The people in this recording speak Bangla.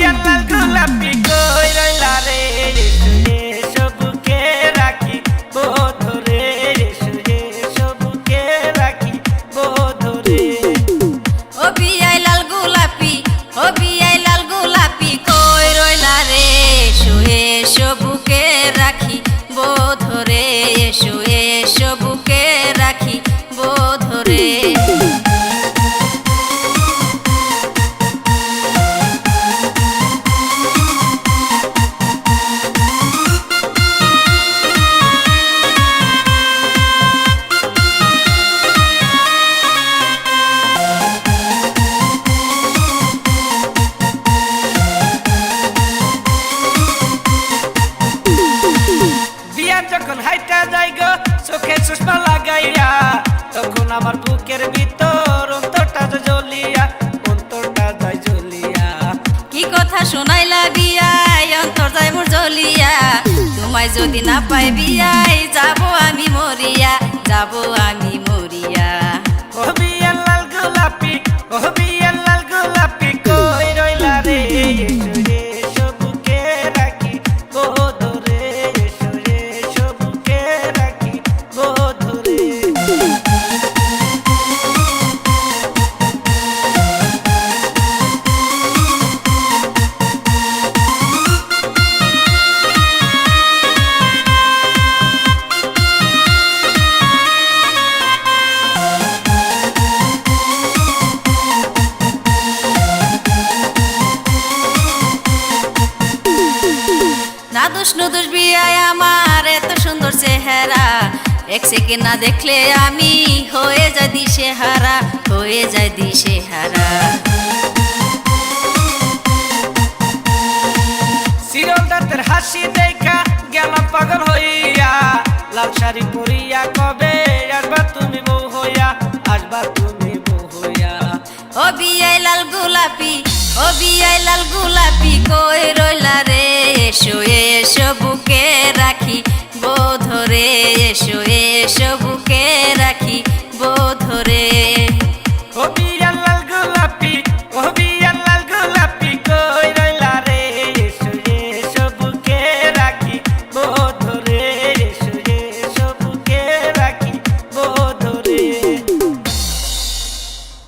লাল গোলাপি ও বিয়ার লাল গোলাপি কই রইলা যখন হাইটা যাই গো, চোখে সুষমা লাগাইয়া, তখন আমার বুকের ভিতর অন্তরটা জ্বলিয়া, অন্তরটা যায় জ্বলিয়া। কি কথা শোনাই লাগিয়াই অন্তর যাই মোর জ্বলিয়া। তোমায় যদি না পাই বিয়াই, যাব আমি মরিয়া, যাব আমি না দোষ নুদোষ বিয়াই আমার এত সুন্দর চেহারা। এক সেকেন্ড না দেখলে আমি হয়ে দিশে হারা হয়ে দিশে হারা হাসি দেখা পাগল হইয়া। লাল শাড়ি পরিয়া কবে আসবা তুমি বউ হইয়া? আসবা তুমি বউ হইয়া। ও বিয়াই লাল গোলাপি ও বিয়াই লাল গোলাপি কই রইলা রে? এসো এসো বুকে